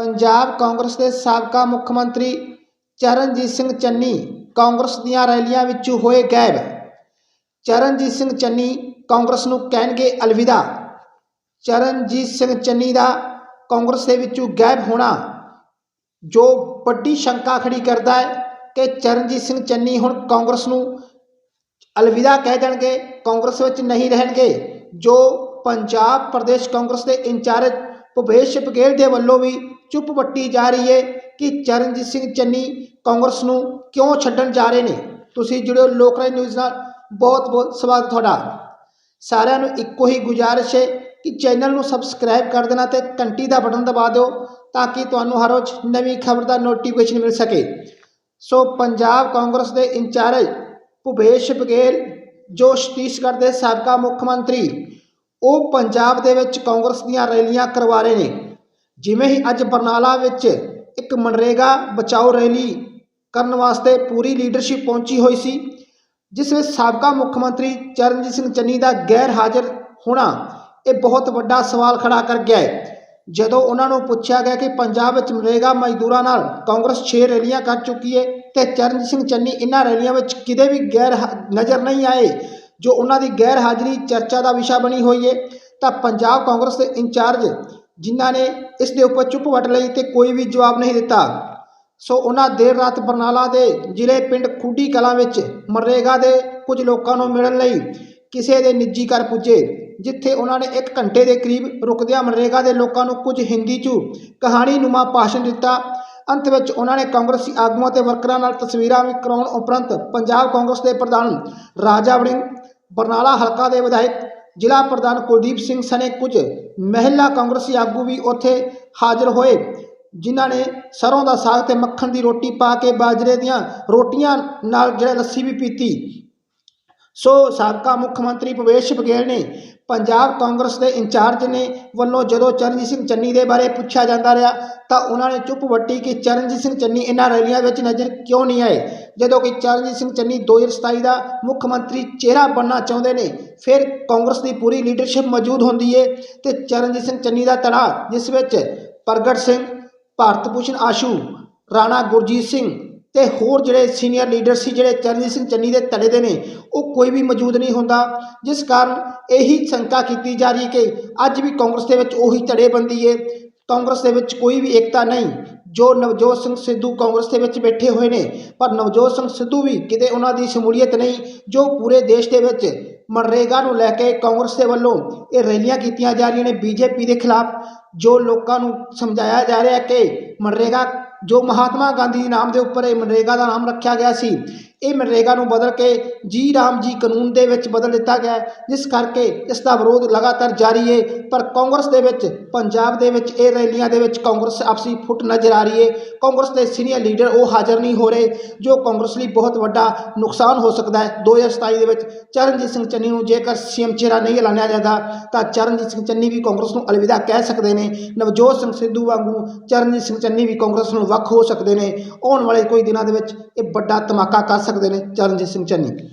ਪੰਜਾਬ ਕਾਂਗਰਸ ਦੇ ਸਾਬਕਾ ਮੁੱਖ ਮੰਤਰੀ ਚਰਨਜੀਤ ਸਿੰਘ ਚੰਨੀ ਕਾਂਗਰਸ ਦੀਆਂ ਰੈਲੀਆਂ ਵਿੱਚੋਂ ਹੋਏ ਗਾਇਬ। ਚਰਨਜੀਤ ਸਿੰਘ ਚੰਨੀ ਕਾਂਗਰਸ ਨੂੰ ਕਹਿਣਗੇ ਅਲਵਿਦਾ। ਚਰਨਜੀਤ ਸਿੰਘ ਚੰਨੀ ਦਾ ਕਾਂਗਰਸ ਦੇ ਵਿੱਚੋਂ ਗਾਇਬ ਹੋਣਾ ਜੋ ਵੱਡੀ ਸ਼ੰਕਾ ਖੜੀ ਕਰਦਾ ਹੈ ਕਿ ਚਰਨਜੀਤ ਸਿੰਘ ਚੰਨੀ ਹੁਣ ਕਾਂਗਰਸ ਨੂੰ ਅਲਵਿਦਾ ਕਹਿ ਦੇਣਗੇ, ਕਾਂਗਰਸ ਵਿੱਚ ਨਹੀਂ ਰਹਿਣਗੇ, ਜੋ ਪੰਜਾਬ ਪ੍ਰਦੇਸ਼ ਕਾਂਗਰਸ ਦੇ ਇੰਚਾਰਜ ਭੁਪੇਸ਼ ਬਘੇਲ ਦੇ ਵੱਲੋਂ ਵੀ ਚੁੱਪ ਵੱਟੀ ਜਾ ਰਹੀ ਹੈ ਕਿ ਚਰਨਜੀਤ ਸਿੰਘ ਚੰਨੀ ਕਾਂਗਰਸ ਨੂੰ ਕਿਉਂ ਛੱਡਣ ਜਾ ਰਹੇ ਨੇ? ਤੁਸੀਂ ਜੁੜਿਓ ਲੋਕਰਾਜ ਨਿਊਜ਼ ਨਾਲ। ਬਹੁਤ ਬਹੁਤ ਸਵਾਗਤ ਤੁਹਾਡਾ। ਸਾਰਿਆਂ ਨੂੰ ਇੱਕੋ ਹੀ ਗੁਜ਼ਾਰਿਸ਼ ਹੈ ਕਿ ਚੈਨਲ ਨੂੰ ਸਬਸਕ੍ਰਾਈਬ ਕਰ ਦੇਣਾ ਤੇ ਘੰਟੀ ਦਾ ਬਟਨ ਦਬਾ ਦਿਓ ਤਾਂ ਕਿ ਤੁਹਾਨੂੰ ਹਰ ਰੋਜ਼ ਨਵੀਂ ਖਬਰ ਦਾ ਨੋਟੀਫਿਕੇਸ਼ਨ ਮਿਲ ਸਕੇ। ਸੋ ਪੰਜਾਬ ਕਾਂਗਰਸ ਦੇ ਇੰਚਾਰਜ ਭੁਪੇਸ਼ ਬਘੇਲ, ਜੋ ਛੱਤੀਸਗੜ੍ਹ ਦੇ ਸਾਬਕਾ ਮੁੱਖ ਮੰਤਰੀ, ਉਹ ਪੰਜਾਬ ਦੇ ਵਿੱਚ ਕਾਂਗਰਸ ਦੀਆਂ ਰੈਲੀਆਂ ਕਰਵਾ ਰਹੇ ਨੇ। ਜਿਵੇਂ ਹੀ ਅੱਜ ਬਰਨਾਲਾ ਵਿੱਚ ਇੱਕ ਮਨਰੇਗਾ ਬਚਾਓ ਰੈਲੀ ਕਰਨ ਵਾਸਤੇ ਪੂਰੀ ਲੀਡਰਸ਼ਿਪ ਪਹੁੰਚੀ ਹੋਈ ਸੀ, ਜਿਸ ਵਿੱਚ ਸਾਬਕਾ ਮੁੱਖ ਮੰਤਰੀ ਚਰਨਜੀਤ ਸਿੰਘ ਚੰਨੀ ਦਾ ਗੈਰ ਹਾਜ਼ਰ ਹੋਣਾ ਇਹ ਬਹੁਤ ਵੱਡਾ ਸਵਾਲ ਖੜਾ ਕਰ ਗਿਆ ਹੈ। ਜਦੋਂ ਉਹਨਾਂ ਨੂੰ ਪੁੱਛਿਆ ਗਿਆ ਕਿ ਪੰਜਾਬ ਵਿੱਚ ਮਨਰੇਗਾ ਮਜ਼ਦੂਰਾਂ ਨਾਲ ਕਾਂਗਰਸ 6 ਰੈਲੀਆਂ ਕਰ ਚੁੱਕੀ ਹੈ ਤੇ ਚਰਨਜੀਤ ਸਿੰਘ ਚੰਨੀ ਇਹਨਾਂ ਰੈਲੀਆਂ ਵਿੱਚ ਕਿਤੇ ਵੀ ਗੈਰ ਹਾ- ਨਜ਼ਰ ਨਹੀਂ ਆਏ, ਜੋ ਉਹਨਾਂ ਦੀ ਗੈਰ ਹਾਜ਼ਰੀ ਚਰਚਾ ਦਾ ਵਿਸ਼ਾ ਬਣੀ ਹੋਈ ਹੈ, ਤਾਂ ਪੰਜਾਬ ਕਾਂਗਰਸ ਦੇ ਇੰਚਾਰਜ ਜਿਨ੍ਹਾਂ ਨੇ ਇਸ ਦੇ ਉੱਪਰ ਚੁੱਪ ਵੱਟ ਲਈ ਤੇ ਕੋਈ ਵੀ ਜਵਾਬ ਨਹੀਂ ਦਿੱਤਾ। ਸੋ ਉਹਨਾਂ ਦੇਰ ਰਾਤ ਬਰਨਾਲਾ ਦੇ ਜ਼ਿਲ੍ਹੇ ਪਿੰਡ ਖੂਡੀ ਕਲਾਂ ਵਿੱਚ ਮਨਰੇਗਾ ਦੇ ਕੁਝ ਲੋਕਾਂ ਨੂੰ ਮਿਲਣ ਲਈ ਕਿਸੇ ਦੇ ਨਿੱਜੀ ਘਰ ਪੁੱਜੇ, ਜਿੱਥੇ ਉਹਨਾਂ ਨੇ 1 ਘੰਟੇ ਦੇ ਕਰੀਬ ਰੁਕਦਿਆਂ ਮਨਰੇਗਾ ਦੇ ਲੋਕਾਂ ਨੂੰ ਕੁਝ ਹਿੰਦੀ 'ਚ ਕਹਾਣੀ ਨੁਮਾ ਭਾਸ਼ਣ ਦਿੱਤਾ। ਅੰਤ ਵਿੱਚ ਉਹਨਾਂ ਨੇ ਕਾਂਗਰਸੀ ਆਗੂਆਂ ਤੇ ਵਰਕਰਾਂ ਨਾਲ ਤਸਵੀਰਾਂ ਵੀ ਕਰਾਉਣ ਉਪਰੰਤ ਪੰਜਾਬ ਕਾਂਗਰਸ ਦੇ ਪ੍ਰਧਾਨ ਰਾਜਾ ਵੜਿੰਗ, ਬਰਨਾਲਾ ਹਲਕਾ ਦੇ ਵਿਧਾਇਕ ਜ਼ਿਲ੍ਹਾ ਪ੍ਰਧਾਨ ਕੁਲਦੀਪ ਸਿੰਘ ਸਣੇ ਕੁਝ ਮਹਿਲਾ ਕਾਂਗਰਸੀ ਆਗੂ ਵੀ ਉੱਥੇ ਹਾਜ਼ਰ ਹੋਏ, ਜਿਨ੍ਹਾਂ ਨੇ ਸਰੋਂ ਦਾ ਸਾਗ ਤੇ ਮੱਖਣ ਦੀ ਰੋਟੀ ਪਾ ਕੇ ਬਾਜਰੇ ਦੀਆਂ ਰੋਟੀਆਂ ਨਾਲ ਜਿਹੜਾ ਲੱਸੀ ਵੀ ਪੀਤੀ। ਸੋ ਸਾਬਕਾ ਮੁੱਖ ਮੰਤਰੀ ਭੁਪੇਸ਼ ਬਘੇਲ ਨੇ ਪੰਜਾਬ ਕਾਂਗਰਸ ਦੇ ਇੰਚਾਰਜ ਨੇ ਵੱਲੋਂ ਜਦੋਂ ਚਰਨਜੀਤ ਸਿੰਘ ਚੰਨੀ ਦੇ ਬਾਰੇ ਪੁੱਛਿਆ ਜਾਂਦਾ ਰਿਹਾ, ਤਾਂ ਉਹਨਾਂ ਨੇ ਚੁੱਪ ਵੱਟੀ ਕਿ ਚਰਨਜੀਤ ਸਿੰਘ ਚੰਨੀ ਇਹਨਾਂ ਰੈਲੀਆਂ ਵਿੱਚ ਨਜ਼ਰ ਕਿਉਂ ਨਹੀਂ ਆਏ? ਜਦੋਂ ਕਿ ਚਰਨਜੀਤ ਸਿੰਘ ਚੰਨੀ 2027 ਦਾ ਮੁੱਖ ਮੰਤਰੀ ਚਿਹਰਾ ਬਣਨਾ ਚਾਹੁੰਦੇ ਨੇ, ਫਿਰ ਕਾਂਗਰਸ ਦੀ ਪੂਰੀ ਲੀਡਰਸ਼ਿਪ ਮੌਜੂਦ ਹੁੰਦੀ ਏ ਤੇ ਚਰਨਜੀਤ ਸਿੰਘ ਚੰਨੀ ਦਾ ਤੜਾ ਜਿਸ ਵਿੱਚ ਪ੍ਰਗਟ ਸਿੰਘ ਭਾਰਤ ਭੂਸ਼ਣ ਆਸ਼ੂ, ਰਾਣਾ ਗੁਰਜੀਤ ਸਿੰਘ ਤੇ ਹੋਰ ਜਿਹੜੇ ਸੀਨੀਅਰ ਲੀਡਰ ਸੀ, ਜਿਹੜੇ ਚਰਨਜੀਤ ਸਿੰਘ ਚੰਨੀ ਦੇ ਧੜੇ ਦੇ ਨੇ, ਉਹ ਕੋਈ ਵੀ ਮੌਜੂਦ ਨਹੀਂ ਹੁੰਦਾ। ਜਿਸ ਕਾਰਨ ਇਹੀ ਸ਼ੰਕਾ ਕੀਤੀ ਜਾ ਰਹੀ ਕਿ ਅੱਜ ਵੀ ਕਾਂਗਰਸ ਦੇ ਵਿੱਚ ਉਹੀ ਧੜੇਬੰਦੀ ਏ। ਕਾਂਗਰਸ ਦੇ ਵਿੱਚ ਕੋਈ ਵੀ ਏਕਤਾ ਨਹੀਂ, ਜੋ ਨਵਜੋਤ ਸਿੰਘ ਸਿੱਧੂ ਕਾਂਗਰਸ ਦੇ ਵਿੱਚ ਬੈਠੇ ਹੋਏ ਨੇ, ਪਰ ਨਵਜੋਤ ਸਿੰਘ ਸਿੱਧੂ ਵੀ ਕਿਤੇ ਉਹਨਾਂ ਦੀ ਸ਼ਮੂਲੀਅਤ ਨਹੀਂ, ਜੋ ਪੂਰੇ ਦੇਸ਼ ਦੇ ਵਿੱਚ ਮਨਰੇਗਾ ਨੂੰ ਲੈ ਕੇ ਕਾਂਗਰਸ ਦੇ ਵੱਲੋਂ ਇਹ ਰੈਲੀਆਂ ਕੀਤੀਆਂ ਜਾ ਰਹੀਆਂ ਨੇ ਬੀਜੇਪੀ ਦੇ ਖਿਲਾਫ, ਜੋ ਲੋਕਾਂ ਨੂੰ ਸਮਝਾਇਆ ਜਾ ਰਿਹਾ ਕਿ ਮਨਰੇਗਾ ਜੋ ਮਹਾਤਮਾ ਗਾਂਧੀ ਨਾਮ ਦੇ ਉੱਪਰ ਇਹ ਮਨਰੇਗਾ ਦਾ ਨਾਮ ਰੱਖਿਆ ਗਿਆ ਸੀ ਇਹ ਮਨਰੇਗਾ ਨੂੰ ਬਦਲ ਕੇ ਜੀ ਰਾਮ ਜੀ ਕਾਨੂੰਨ ਦੇ ਵਿੱਚ ਬਦਲ ਦਿੱਤਾ ਗਿਆ ਜਿਸ ਕਰਕੇ ਇਸ ਦਾ ਵਿਰੋਧ ਲਗਾਤਾਰ ਜਾਰੀ ਹੈ, ਪਰ ਕਾਂਗਰਸ ਦੇ ਵਿੱਚ, ਪੰਜਾਬ ਦੇ ਵਿੱਚ, ਇਹ ਰੈਲੀਆਂ ਦੇ ਵਿੱਚ ਕਾਂਗਰਸ ਆਪਸੀ ਫੁੱਟ ਨਜ਼ਰ ਆ ਰਹੀ ਹੈ। ਕਾਂਗਰਸ ਦੇ ਸੀਨੀਅਰ ਲੀਡਰ ਉਹ ਹਾਜ਼ਰ ਨਹੀਂ ਹੋ ਰਹੇ, ਜੋ ਕਾਂਗਰਸ ਲਈ ਬਹੁਤ ਵੱਡਾ ਨੁਕਸਾਨ ਹੋ ਸਕਦਾ ਹੈ। 2027 ਦੇ ਵਿੱਚ ਚਰਨਜੀਤ ਸਿੰਘ ਚੰਨੀ ਨੂੰ ਜੇਕਰ ਸੀਐਮ ਚਿਹਰਾ ਨਹੀਂ ਐਲਾਨਿਆ ਜਾਂਦਾ, ਤਾਂ ਚਰਨਜੀਤ ਸਿੰਘ ਚੰਨੀ ਵੀ ਕਾਂਗਰਸ ਨੂੰ ਅਲਵਿਦਾ ਕਹਿ ਸਕਦੇ ਨੇ। ਨਵਜੋਤ ਸਿੰਘ ਸਿੱਧੂ ਵਾਂਗੂ ਚਰਨਜੀਤ ਸਿੰਘ ਚੰਨੀ ਵੀ ਕਾਂਗਰਸ ਨੂੰ ਵੱਖ ਹੋ ਸਕਦੇ ਨੇ। ਆਉਣ ਵਾਲੇ ਕੋਈ ਦਿਨਾਂ ਦੇ ਵਿੱਚ ਇਹ ਵੱਡਾ ਧਮਾਕਾ ਕਰ ਸਕਦੇ ਨੇ ਚਰਨਜੀਤ ਸਿੰਘ ਚੰਨੀ।